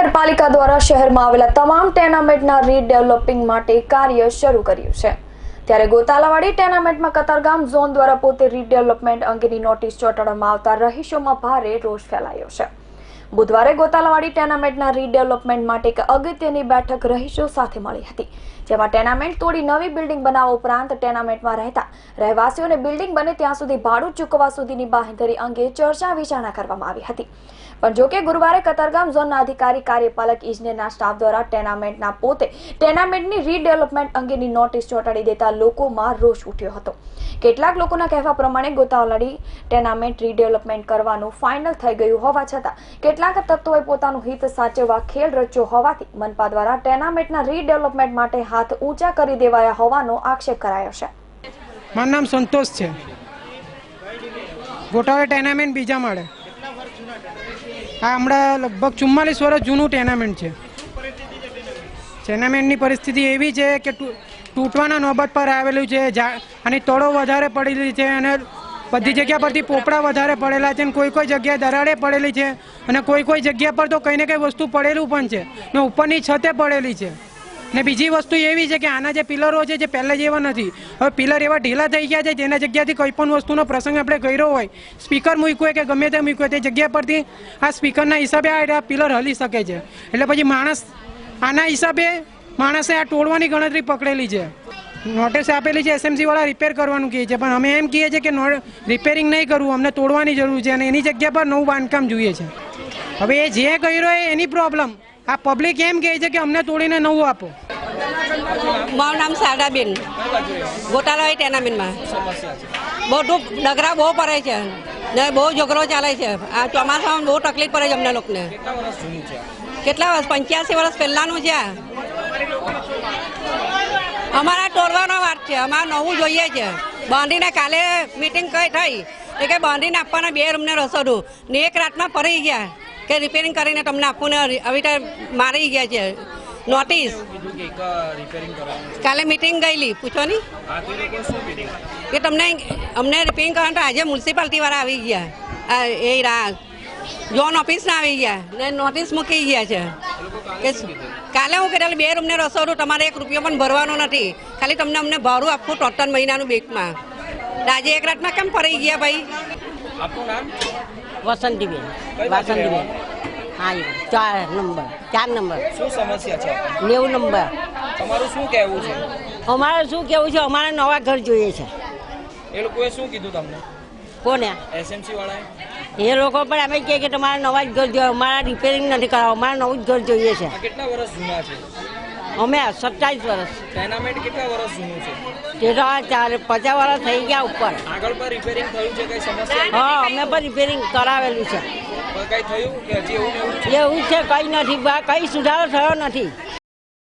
મહાનગરપાલિકા દ્વારા શહેરમાં આવેલા તમામ ટેનામેન્ટના રીડેવલપિંગ માટે કાર્ય શરૂ કર્યું છે. ત્યારે ગોતાલાવાડી ટેનામેન્ટમાં કતારગામ ઝોન દ્વારા પોતે રીડેવલપમેન્ટ અંગેની નોટિસ ચોંટાડવામાં આવતા રહીશોમાં ભારે રોષ ફેલાયો છે. બુધવારે ગોતાલાવાડી ટેનામેન્ટના રીડેવલપમેન્ટ માટે એક અગત્યની બેઠક રહીશો સાથે મળી હતી, જેમાં ટેનામેન્ટ તોડી નવી બિલ્ડિંગ બનાવવા ઉપરાંત ટેનામેન્ટમાં રહેતા રહેવાસીઓને બિલ્ડિંગ બને ત્યાં સુધી ભાડું ચૂકવવા સુધીની બાંહેધરી અંગે ચર્ચા વિચારણા કરવામાં આવી હતી. પણ જો કે ગુરુવારે કતારગામ ઝોનના અધિકારી કાર્યપાલક ઇજનેરના સ્ટાફ દ્વારા ટેનામેન્ટના પોતે ટેનામેન્ટની રીડેવલપમેન્ટ અંગેની નોટિસ ચોંટાડી દેતા લોકોમાં રોષ ઉઠ્યો હતો. કેટલાક લોકોના કહેવા પ્રમાણે ગોતાવલાડી ટેનામેન્ટ રીડેવલપમેન્ટ કરવાનું ફાઇનલ થઈ ગયું હોવા છતાં કેટલાક તત્વોએ પોતાનું હિત સાચવવા ખેલ રચ્યો હોવાથી મનપા દ્વારા ટેનામેન્ટના રીડેવલપમેન્ટ માટે હાથ ઊંચા કરી દેવાયા હોવાનો આક્ષેપ કરાયો છે. મારું નામ સંતોષ છે. ગોટાળા ટેનામેન્ટ બીજા માળે. આ હમણાં લગભગ ચુમ્માલીસ વર્ષ જૂનું ટેનામેન્ટ છે. ટેનામેન્ટની પરિસ્થિતિ એવી છે કે તૂટવાના નોબત પર આવેલું છે અને તળો વધારે પડેલી છે અને બધી જગ્યા પરથી પોપડા વધારે પડેલા છે અને કોઈ કોઈ જગ્યાએ દરાડે પડેલી છે અને કોઈ કોઈ જગ્યા પર તો કંઈ ને કંઈ વસ્તુ પડેલું પણ છે ને ઉપરની છતે પડેલી છે. ને બીજી વસ્તુ એવી છે કે આના જે પિલરો છે જે પહેલા જેવા નથી. હવે પિલર એવા ઢીલા થઈ ગયા છે જેના જગ્યાથી કોઈ પણ વસ્તુનો પ્રસંગ આપણે કર્યો હોય, સ્પીકર મૂક્યું કે ગમે તે મૂક્યું તે જગ્યા પરથી આ સ્પીકરના હિસાબે આ પિલર હલી શકે છે. એટલે પછી માણસ આના હિસાબે માણસે આ તોડવાની ગણતરી પકડેલી છે. નોટિસ આપેલી છે એસએમસી વાળા રિપેર કરવાનું કહે છે. પણ અમે એમ કહીએ છીએ કે રિપેરિંગ નહીં કરવું, અમને તોડવાની જરૂર છે અને એની જગ્યા પર નવું બાંધકામ જોઈએ છે. હવે એ જે કર્યો એ એની પ્રોબ્લેમ આ પબ્લિક એમ કહે છે કે અમને તોડીને નવું આપો. મારું નામ શારદાબેન. હોય ટેનામેન્ટમાં બધું ડગરા બહુ પડે છે. ને બહુ ઝઘડો ચાલે છે. આ ચોમાસામાં બહુ તકલીફ પડે છે અમને લોકોને. કેટલા વર્ષ? પંચ્યાસી વર્ષ પહેલાંનું છે આ અમારા તોડવાનો વાત છે અમારે નવું જોઈએ છે. બાંધીને કાલે મિટિંગ કઈ થઈ? એ કે બાંધીને આપવાના બે રૂમને રસોડું. ને એક રાતમાં ફરી ગયા કે રિપેરિંગ કરીને તમને આપવું આવી રીતે મારી ગયા છે. નોટિસ કાલે મિટિંગ ગયેલી. પૂછો ની કે તમને અમને રિપેરિંગ કરવાનું તો આજે મ્યુનિસિપાલિટી વાળા આવી ગયા. એ જોન ઓફિસના આવી ગયા. ને નોટિસ મૂકી ગયા છે. કે કાલે હું કહેલું બે રૂમને રસોડું તમારે એક રૂપિયો પણ ભરવાનો નથી. ખાલી તમને અમને ભાડું આપવું ટોટલ મહિનાનું બેંકમાં. આજે એક રાતમાં કેમ ફરી ગયા ભાઈ? આપનું નામ? વસંતીબેન. વસંતીબેન. હા ચાર નંબર ચાર નંબર. શું સમસ્યા છે નેવું નંબર. તમારું શું કહેવું છે? અમારે શું કેવું છે? અમારે નવા ઘર જોઈએ છે. એ લોકોએ શું કીધું તમને? કોને? એસએમસી વાળાએ એ લોકો પણ અમે કહે કે તમારે નવા જ ઘર જોઈએ અમારા રિપેરિંગ નથી કરાવવા અમારે નવું જ ઘર જોઈએ છે. કેટલા વર્ષ જૂના છે? અમે સત્તાવીસ વર્ષ. ટેનામેન્ટ કેટલા વર્ષ જૂનું છે? તે તો ચાર પચાસ વર્ષ થઈ ગયા ઉપર. આગળ પર રિપેરિંગ થયું છે કઈ સમસ્યા? હા અમે પણ રિપેરિંગ કરાવેલું છે. કઈ થયું કે હજી એવું એવું છે? કંઈ નથી બા કંઈ સુધારો થયો નથી.